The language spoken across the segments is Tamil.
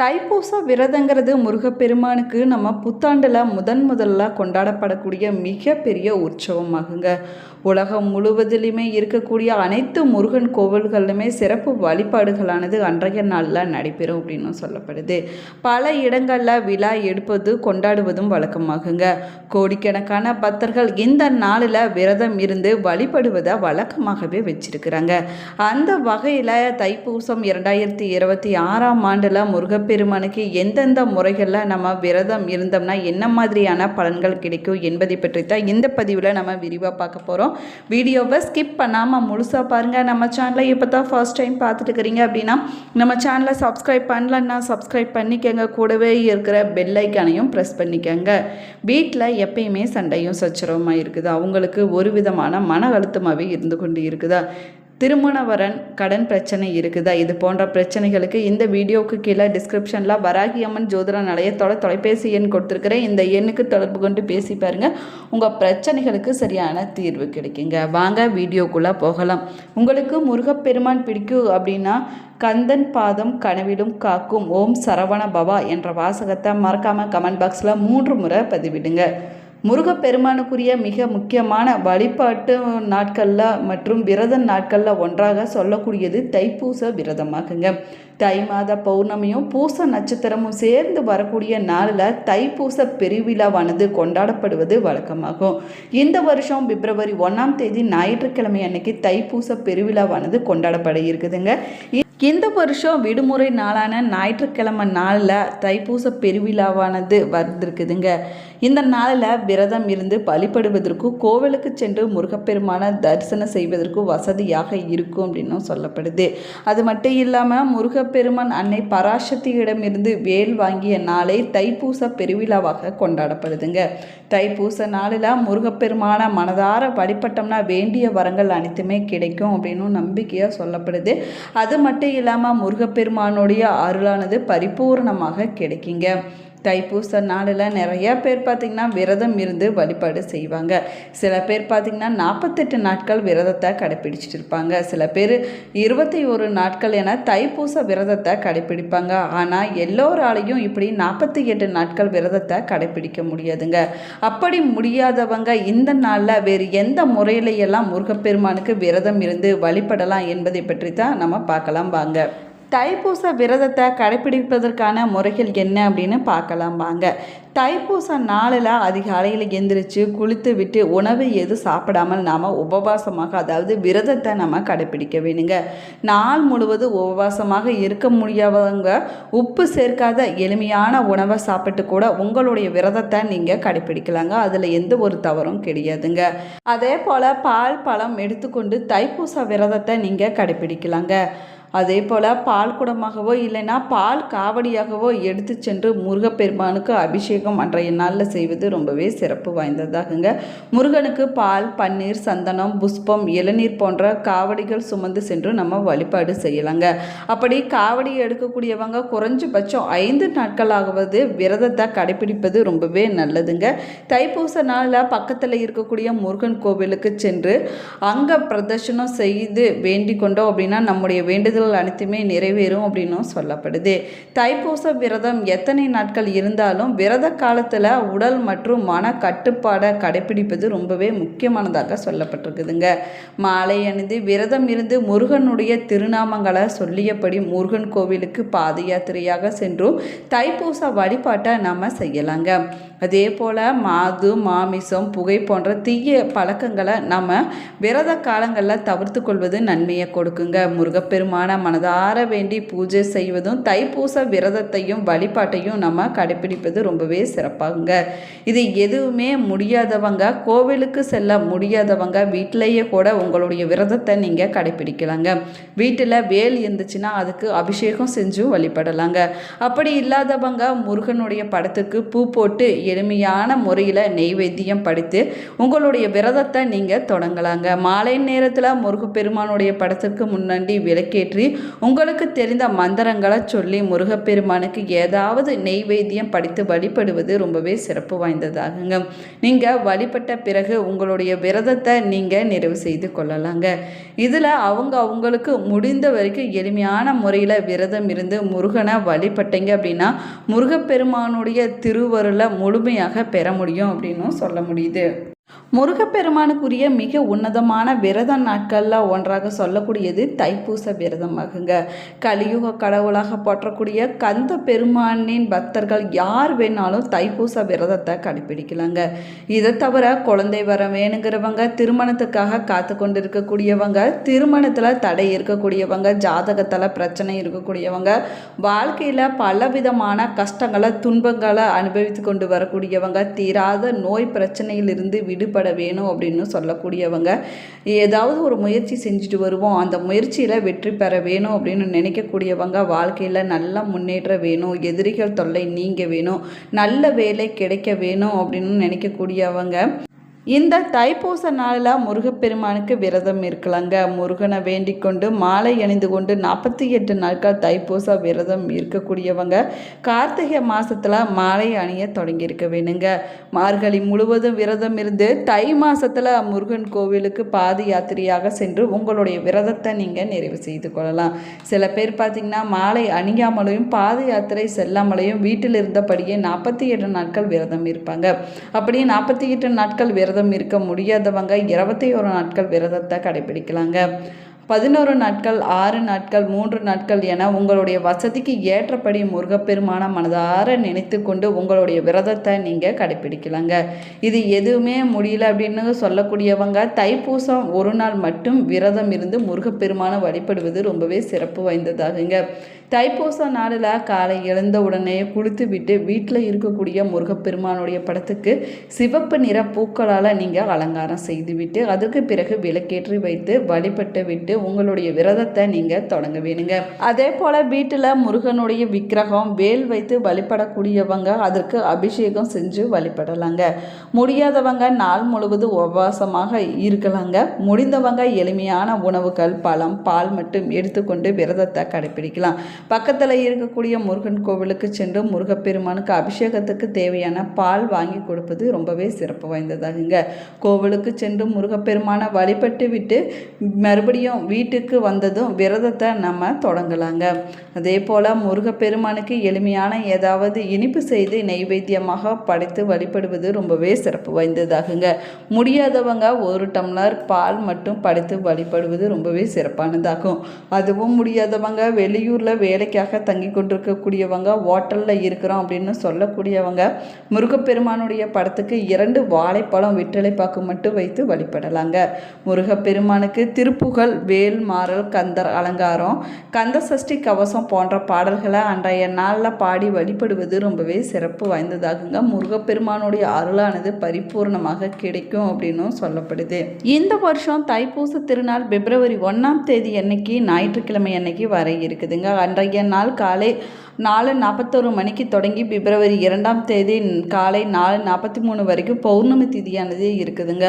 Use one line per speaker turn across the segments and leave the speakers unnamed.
தைப்பூச விரதங்கிறது முருகப்பெருமானுக்கு நம்ம புத்தாண்டில் முதன் முதல்ல கொண்டாடப்படக்கூடிய மிகப்பெரிய உற்சவமாகுங்க. உலகம் முழுவதிலுமே இருக்கக்கூடிய அனைத்து முருகன் கோவில்களிலுமே சிறப்பு வழிபாடுகளானது அன்றைய நாளில் நடைபெறும் அப்படின்னு சொல்லப்படுது. பல இடங்களில் விழா எடுப்பது கொண்டாடுவதும் வழக்கமாகுங்க. கோடிக்கணக்கான பக்தர்கள் இந்த நாளில் விரதம் இருந்து வழிபடுவதை வழக்கமாகவே வச்சிருக்கிறாங்க. அந்த வகையில் தைப்பூசம் இரண்டாயிரத்தி இருபத்தி ஆறாம் ஆண்டில் முருகப்பெருமானுக்கு எந்தெந்த முறைகளில் நம்ம விரதம் இருந்தோம்னா என்ன மாதிரியான பலன்கள் கிடைக்கும் என்பதை பற்றி தான் இந்த பதிவில் நம்ம விரிவாக பார்க்க போகிறோம் வீடியோவை ஸ்கிப் பண்ணாமல் முழுசாக பாருங்கள் நம்ம சேனலை இப்போ தான் ஃபர்ஸ்ட் டைம் பார்த்துட்டு இருக்கிறீங்க அப்படின்னா நம்ம சேனலை சப்ஸ்கிரைப் பண்ணலன்னா சப்ஸ்கிரைப் பண்ணிக்கங்க. கூடவே இருக்கிற பெல்லைக்கானையும் ப்ரெஸ் பண்ணிக்கங்க. வீட்டில் எப்பயுமே சண்டையும் சச்சரவுமாக இருக்குது? அவங்களுக்கு ஒரு விதமான மன அழுத்தமாகவே இருந்து கொண்டு இருக்குதா? திருமணவரன் கடன் பிரச்சனை இருக்குதா? இது போன்ற பிரச்சனைகளுக்கு இந்த வீடியோவுக்கு கீழே டிஸ்கிரிப்ஷனில் வராகி அம்மன் ஜோதிட நிலையத்தோட தொலைபேசி எண் கொடுத்துருக்கிறேன். இந்த எண்ணுக்கு தொடர்பு கொண்டு பேசி பாருங்கள் உங்கள் பிரச்சனைகளுக்கு சரியான தீர்வு கிடைக்குங்க. வாங்க வீடியோக்குள்ளே போகலாம். உங்களுக்கு முருகப்பெருமான் பிடிக்கும் அப்படின்னா கந்தன் பாதம் கனவிலும் காக்கும் ஓம் சரவண பவா என்ற வாசகத்தை மறக்காமல் கமெண்ட் பாக்ஸில் மூன்று முறை பதிவிடுங்க. முருகப்பெருமானுக்குரிய மிக முக்கியமான வழிபாட்டு நாட்களில் மற்றும் விரத நாட்களில் ஒன்றாக சொல்லக்கூடியது தைப்பூச விரதமாகுங்க. தை மாத பௌர்ணமியும் பூச நட்சத்திரமும் சேர்ந்து வரக்கூடிய நாளில் தைப்பூச பெருவிழாவானது கொண்டாடப்படுவது வழக்கமாகும். இந்த வருஷம் பிப்ரவரி ஒன்றாம் தேதி ஞாயிற்றுக்கிழமை அன்னைக்கு தைப்பூச பெருவிழாவானது கொண்டாடப்பட இருக்குதுங்க. இந்த வருஷம் விடுமுறை நாளான ஞாயிற்றுக்கிழமை நாளில் தைப்பூச பெருவிழாவானது வந்திருக்குதுங்க. இந்த நாளில் விரதம் இருந்து வழிபடுவதற்கும் கோவிலுக்கு சென்று முருகப்பெருமான தரிசனம் செய்வதற்கு வசதியாக இருக்கும் அப்படின்னும் சொல்லப்படுது. அது மட்டும் இல்லாமல் முருகப்பெருமான் அன்னை பராசக்தியிடமிருந்து வேல் வாங்கிய நாளை தைப்பூச பெருவிழாவாக கொண்டாடப்படுதுங்க. தைப்பூச நாளில் முருகப்பெருமான மனதார வழிபட்டோம்னா வேண்டிய வரங்கள் அனைத்துமே கிடைக்கும் அப்படின்னு நம்பிக்கையாக சொல்லப்படுது. அது மட்டும் இல்லாமல் முருகப்பெருமானுடைய அருளானது பரிபூர்ணமாக கிடைக்குங்க. தைப்பூச நாளில் நிறையா பேர் பார்த்திங்கன்னா விரதம் இருந்து வழிபாடு செய்வாங்க. சில பேர் பார்த்திங்கன்னா நாற்பத்தெட்டு நாட்கள் விரதத்தை கடைப்பிடிச்சிட்டு இருப்பாங்க சில பேர் இருபத்தி ஒரு நாட்கள் என தைப்பூச விரதத்தை கடைப்பிடிப்பாங்க. ஆனால் எல்லோராலையும் இப்படி நாற்பத்தி எட்டு நாட்கள் விரதத்தை கடைப்பிடிக்க முடியாதுங்க. அப்படி முடியாதவங்க இந்த நாளில் வேறு எந்த முறையிலையெல்லாம் முருகப்பெருமானுக்கு விரதம் இருந்து வழிபடலாம் என்பதை பற்றி தான் நம்ம பார்க்கலாம் வாங்க. தைப்பூச விரதத்தை கடைப்பிடிப்பதற்கான முறைகள் என்ன அப்படின்னு பார்க்கலாம் வாங்க. தைப்பூச நாளில் அதிகாலையில் எந்திரிச்சு குளித்து விட்டு உணவு எது சாப்பிடாமல் நாம் உபவாசமாக அதாவது விரதத்தை நம்ம கடைப்பிடிக்க வேணுங்க. நாள் முழுவதும் உபவாசமாக இருக்க முடியாதவங்க உப்பு சேர்க்காத எளிமையான உணவை சாப்பிட்டு கூட உங்களுடைய விரதத்தை நீங்கள் கடைப்பிடிக்கலாங்க அதில் எந்த ஒரு தவறும் கிடையாதுங்க. அதே போல் பால் பழம் எடுத்துக்கொண்டு தைப்பூச விரதத்தை நீங்கள் கடைப்பிடிக்கலாங்க அதே போல் பால் குடமாகவோ இல்லைன்னா பால் காவடியாகவோ எடுத்து சென்று முருகப்பெருமானுக்கு அபிஷேகம் அன்றைய நாளில் செய்வது ரொம்பவே சிறப்பு வாய்ந்ததாகுங்க. முருகனுக்கு பால் பன்னீர் சந்தனம் புஷ்பம் இளநீர் போன்ற காவடிகள் சுமந்து சென்று நம்ம வழிபாடு செய்யலாங்க. அப்படி காவடி எடுக்கக்கூடியவங்க குறைஞ்சபட்சம் ஐந்து நாட்களாகவது விரதத்தை கடைபிடிப்பது ரொம்பவே நல்லதுங்க. தைப்பூச நாளில் பக்கத்தில் இருக்கக்கூடிய முருகன் கோவிலுக்கு சென்று அங்கே பிரதர்ஷனம் செய்து வேண்டிக் கொண்டோம் அப்படின்னா நம்முடைய வேண்டுதல் வேண்டுதல்கள் அனைத்துமே நிறைவேறும் அப்படின்னும் சொல்லப்படுது. தைப்பூச விரதம் எத்தனை நாட்கள் இருந்தாலும் விரத காலத்தில் உடல் மற்றும் மன கட்டுப்பாடை கடைபிடிப்பது ரொம்பவே முக்கியமானதாக சொல்லப்பட்டிருக்குதுங்க. மாலை அணிந்து விரதம் இருந்து முருகனுடைய திருநாமங்களை சொல்லியபடி முருகன் கோவிலுக்கு பாத யாத்திரையாக சென்றும் தைப்பூச வழிபாட்டை நாம் செய்யலாங்க. அதே போல் மாது மாமிசம் புகை போன்ற தீய பழக்கங்களை நம்ம விரத காலங்களில் தவிர்த்து கொள்வது நன்மையை கொடுக்குங்க. முருகப்பெருமான மனதார வேண்டி பூஜை செய்வதும் தைப்பூச விரதத்தையும் வழிபாட்டையும் நம்ம கடைபிடிப்பது ரொம்பவே சிறப்பாகுங்க. இது எதுவுமே முடியாதவங்க கோவிலுக்கு செல்ல முடியாதவங்க வீட்டிலேயே கூட உங்களுடைய விரதத்தை நீங்கள் கடைபிடிக்கலாங்க. வீட்டில் வேல் இருந்துச்சுன்னா அதுக்கு அபிஷேகம் செஞ்சும் வழிபடலாங்க. அப்படி இல்லாதவங்க முருகனுடைய படத்துக்கு பூ போட்டு எளிமையான முறையில் நெய்வேத்தியம் படித்து உங்களுடைய விரதத்தை நீங்கள் தொடங்கலாங்க. மாலை நேரத்தில் முருகப்பெருமானுடைய படத்துக்கு முன்னாடி விளக்கேற்று பற்றி உங்களுக்கு தெரிந்த மந்திரங்களை சொல்லி முருகப்பெருமானுக்கு ஏதாவது நெய்வேத்தியம் படித்து வழிபடுவது ரொம்பவே சிறப்பு வாய்ந்ததாகுங்க. நீங்கள் வழிபட்ட பிறகு உங்களுடைய விரதத்தை நீங்கள் நிறைவு செய்து கொள்ளலாங்க. இதில் அவங்க அவங்களுக்கு முடிந்த வரைக்கும் எளிமையான முறையில் விரதம் இருந்து முருகனை வழிபட்டீங்க அப்படின்னா முருகப்பெருமானுடைய திருவருளை முழுமையாக பெற முடியும் அப்படின்னும் சொல்ல முடியுது. முருகப்பெருமானுக்குரிய மிக உன்னதமான விரத நாட்களில் ஒன்றாக சொல்லக்கூடியது தைப்பூச விரதமாகுங்க கலியுக கடவுளாக போற்றக்கூடிய கந்த பெருமானின் பக்தர்கள் யார் வேணாலும் தைப்பூச விரதத்தை கடைபிடிக்கலாங்க இதை தவிர குழந்தை வர வேணுங்கிறவங்க திருமணத்துக்காக காத்து கொண்டு இருக்கக்கூடியவங்க திருமணத்தில் தடை இருக்கக்கூடியவங்க ஜாதகத்தில் பிரச்சனை இருக்கக்கூடியவங்க வாழ்க்கையில் பலவிதமான கஷ்டங்களை துன்பங்களை அனுபவித்து கொண்டு வரக்கூடியவங்க தீராத நோய் பிரச்சனையிலிருந்து விடுபட வேணும் அப்படின்னு சொல்லக்கூடியவங்க. ஏதாவது ஒரு முயற்சி செஞ்சுட்டு வருவோம். அந்த முயற்சியில் வெற்றி பெற வேணும் அப்படின்னு நினைக்கக்கூடியவங்க வாழ்க்கையில் நல்லா முன்னேற்ற வேணும். எதிரிகள் தொல்லை நீங்க வேணும். நல்ல வேலை கிடைக்க வேணும் அப்படின்னு நினைக்கக்கூடியவங்க. இந்த தைப்பூச நாளில் முருகப்பெருமானுக்கு விரதம் இருக்கலாங்க. முருகனை வேண்டிக் கொண்டு மாலை அணிந்து கொண்டு நாற்பத்தி எட்டு நாட்கள் தைப்பூச விரதம் இருக்கக்கூடியவங்க கார்த்திகை மாதத்தில் மாலை அணிய தொடங்கியிருக்க வேணுங்க. மார்கழி முழுவதும் விரதம் இருந்து தை மாதத்தில் முருகன் கோவிலுக்கு பாத யாத்திரையாக சென்று உங்களுடைய விரதத்தை நீங்கள் நிறைவு செய்து கொள்ளலாம். சில பேர் பார்த்திங்கன்னா மாலை அணியாமலையும் பாத யாத்திரை செல்லாமலையும் வீட்டில் இருந்தபடியே நாற்பத்தி எட்டு நாட்கள் விரதம் இருப்பாங்க. அப்படியே நாற்பத்தி எட்டு நாட்கள் விரதம் விரதம் இருக்க முடியாதவங்க இருபத்தி ஒரு நாட்கள் விரதத்தை கடைபிடிக்கலாங்க. பதினோரு நாட்கள் ஆறு நாட்கள் மூன்று நாட்கள் என உங்களுடைய வசதிக்கு ஏற்றபடி முருகப்பெருமான மனதார நினைத்து கொண்டு உங்களுடைய விரதத்தை நீங்கள் கடைபிடிக்கலாங்க. இது எதுவுமே முடியல அப்படின்னு சொல்லக்கூடியவங்க தைப்பூசம் ஒரு நாள் மட்டும் விரதம் இருந்து முருகப்பெருமான வழிபடுவது ரொம்பவே சிறப்பு வாய்ந்ததாகுங்க. தைப்பூச நாளில் காலை எழுந்த உடனே குளித்து விட்டு வீட்டில் இருக்கக்கூடிய முருகப்பெருமானுடைய படத்துக்கு சிவப்பு நிற பூக்களால் நீங்கள் அலங்காரம் செய்துவிட்டு அதற்கு பிறகு விளக்கேற்றி வைத்து வழிபட்டு விட்டு உங்களுடைய விரதத்தை நீங்கள் தொடங்க வேணுங்க. அதே போல் வீட்டில் முருகனுடைய விக்கிரகம் வேல் வைத்து வழிபடக்கூடியவங்க அதற்கு அபிஷேகம் செஞ்சு வழிபடலாங்க. முடியாதவங்க நாள் முழுவதும் உபவாசமாக இருக்கலாங்க. முடிந்தவங்க எளிமையான உணவுகள் பழம் பால் மட்டும் எடுத்துக்கொண்டு விரதத்தை கடைபிடிக்கலாம் பக்கத்தில் இருக்கக்கூடிய முருகன் கோவிலுக்கு சென்று முருகப்பெருமானுக்கு அபிஷேகத்துக்கு தேவையான பால் வாங்கி கொடுப்பது ரொம்பவே சிறப்பு வாய்ந்ததாகுங்க. கோவிலுக்கு சென்று முருகப்பெருமானை வழிபட்டு விட்டு மறுபடியும் வீட்டுக்கு வந்ததும் விரதத்தை நம்ம தொடங்கலாங்க. அதே போல் முருகப்பெருமானுக்கு எளிமையான ஏதாவது இனிப்பு செய்து நெய்வேத்தியமாக படைத்து வழிபடுவது ரொம்பவே சிறப்பு வாய்ந்ததாகுங்க. முடியாதவங்க ஒரு டம்ளர் பால் மட்டும் படைத்து வழிபடுவது ரொம்பவே சிறப்பானதாகும். அதுவும் முடியாதவங்க வெளியூரில் வேலைக்காக தங்கி கொண்டிருக்கக்கூடியவங்க ஹோட்டலில் இருக்கிறோம் அப்படின்னு சொல்லக்கூடியவங்க முருகப்பெருமானுடைய படத்துக்கு இரண்டு வாழைப்பழம் விட்டலைப்பாக்கு மட்டும் வைத்து வழிபடலாங்க. முருகப்பெருமானுக்கு திருப்புகழ் வேல் மாறல் கந்தர் அலங்காரம் கந்த சஷ்டி கவசம் போன்ற பாடல்களை அன்றைய நாளில் பாடி வழிபடுவது ரொம்பவே சிறப்பு வாய்ந்ததாகுங்க. முருகப்பெருமானுடைய அருளானது பரிபூர்ணமாக கிடைக்கும் அப்படின்னும் சொல்லப்படுது. இந்த வருஷம் தைப்பூச திருநாள் பிப்ரவரி ஒன்றாம் தேதி அன்னைக்கு ஞாயிற்றுக்கிழமை அன்னைக்கு வர இருக்குதுங்க. அன்றைய நாள் காலை நாலு நாற்பத்தொரு மணிக்கு தொடங்கி பிப்ரவரி இரண்டாம் தேதி காலை நாலு நாற்பத்தி மூணு வரைக்கும் பௌர்ணமி திதியானது இருக்குதுங்க.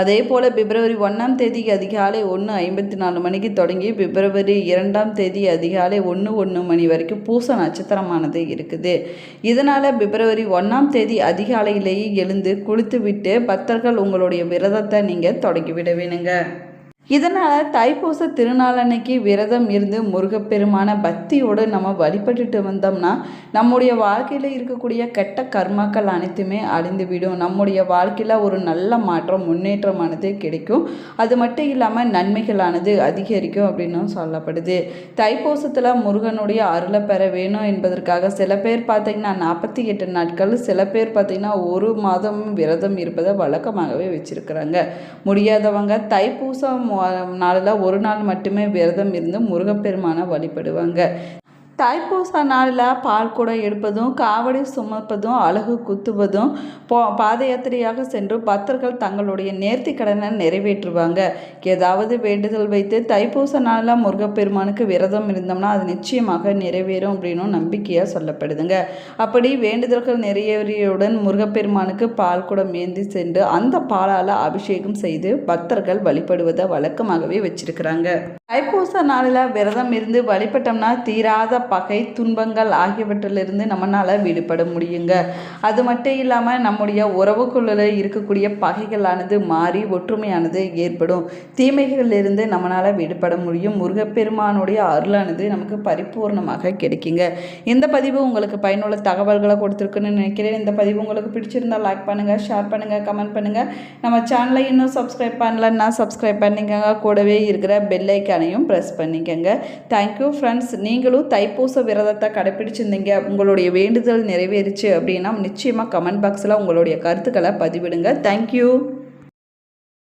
அதே போல் பிப்ரவரி ஒன்றாம் தேதி அதிகாலை ஒன்று ஐம்பத்தி நாலு மணிக்கு தொடங்கி பிப்ரவரி இரண்டாம் தேதி அதிகாலை ஒன்று ஒன்று மணி வரைக்கும் பூச நட்சத்திரமானது இருக்குது. இதனால் பிப்ரவரி ஒன்றாம் தேதி அதிகாலையிலேயே எழுந்து குளித்துவிட்டு பக்தர்கள் உங்களுடைய விரதத்தை நீங்கள் தொடங்கிவிட வேணுங்க. இதனால் தைப்பூச திருநாள் அன்னைக்கு விரதம் இருந்து முருகப்பெருமான பக்தியோடு நம்ம வழிபட்டுட்டு வந்தோம்னா நம்முடைய வாழ்க்கையில் இருக்கக்கூடிய கெட்ட கர்மாக்கள் அனைத்துமே அழிந்துவிடும். நம்முடைய வாழ்க்கையில் ஒரு நல்ல மாற்றம் முன்னேற்றமானது கிடைக்கும். அது மட்டும் இல்லாமல் நன்மைகளானது அதிகரிக்கும் அப்படின்னும் சொல்லப்படுது. தைப்பூசத்தில் முருகனுடைய அருளை பெற வேணும் என்பதற்காக சில பேர் பார்த்திங்கன்னா நாற்பத்தி எட்டு நாட்கள் சில பேர் பார்த்திங்கன்னா ஒரு மாதம் விரதம் இருப்பதை வழக்கமாகவே வச்சுருக்கிறாங்க. முடியாதவங்க தைப்பூசம் நாளில் ஒரு நாள் மட்டுமே விரதம் இருந்து முருகப்பெருமானை வழிபடுவாங்க. தைப்பூச நாளில் பால் குடம் எடுப்பதும் காவடி சுமப்பதும் அழகு குத்துவதும் போ பாத யாத்திரையாக சென்று பக்தர்கள் தங்களுடைய நேர்த்தி கடனை நிறைவேற்றுவாங்க. ஏதாவது வேண்டுதல் வைத்து தைப்பூச நாளில் முருகப்பெருமானுக்கு விரதம் இருந்தோம்னா அது நிச்சயமாக நிறைவேறும் அப்படின்னும் நம்பிக்கையாக சொல்லப்படுதுங்க. அப்படி வேண்டுதல்கள் நிறைவேறியவுடன் முருகப்பெருமானுக்கு பால் குடம் ஏந்தி சென்று அந்த பாலால் அபிஷேகம் செய்து பக்தர்கள் வழிபடுவதை வழக்கமாகவே வச்சிருக்கிறாங்க. தைப்பூச நாளில் விரதம் இருந்து வழிபட்டோம்னா தீராத பகை துன்பங்கள் ஆகியவற்றிலிருந்து நம்மளால் விடுபட முடியுங்க. அது மட்டும் இல்லாமல் நம்முடைய உறவுக்குள்ள இருக்கக்கூடிய பகைகளானது மாறி ஒற்றுமையானது ஏற்படும். தீமைகளிலிருந்து நம்மளால் விடுபட முடியும். முருகப்பெருமானுடைய அருளானது நமக்கு பரிபூர்ணமாக கிடைக்குங்க. இந்த பதிவு உங்களுக்கு பயனுள்ள தகவல்களை கொடுத்துருக்குன்னு நினைக்கிறேன். இந்த பதிவு உங்களுக்கு பிடிச்சிருந்தா லைக் பண்ணுங்கள் ஷேர் பண்ணுங்கள் கமெண்ட் பண்ணுங்கள் நம்ம சேனலை இன்னும் சப்ஸ்கிரைப் பண்ணலன்னா சப்ஸ்கிரைப் பண்ணிக்கோங்க. கூடவே இருக்கிற பெல்லைக்கானையும் ப்ரெஸ் பண்ணிக்கோங்க. தேங்க்யூ ஃப்ரெண்ட்ஸ் நீங்களும் தைப்பூச விரதத்தை கடைப்பிடிச்சிருந்தீங்க உங்களுடைய வேண்டுதல் நிறைவேறுச்சு அப்படின்னா நிச்சயமாக கமெண்ட் பாக்ஸில் உங்களுடைய கருத்துக்களை பதிவிடுங்க. தேங்க்யூ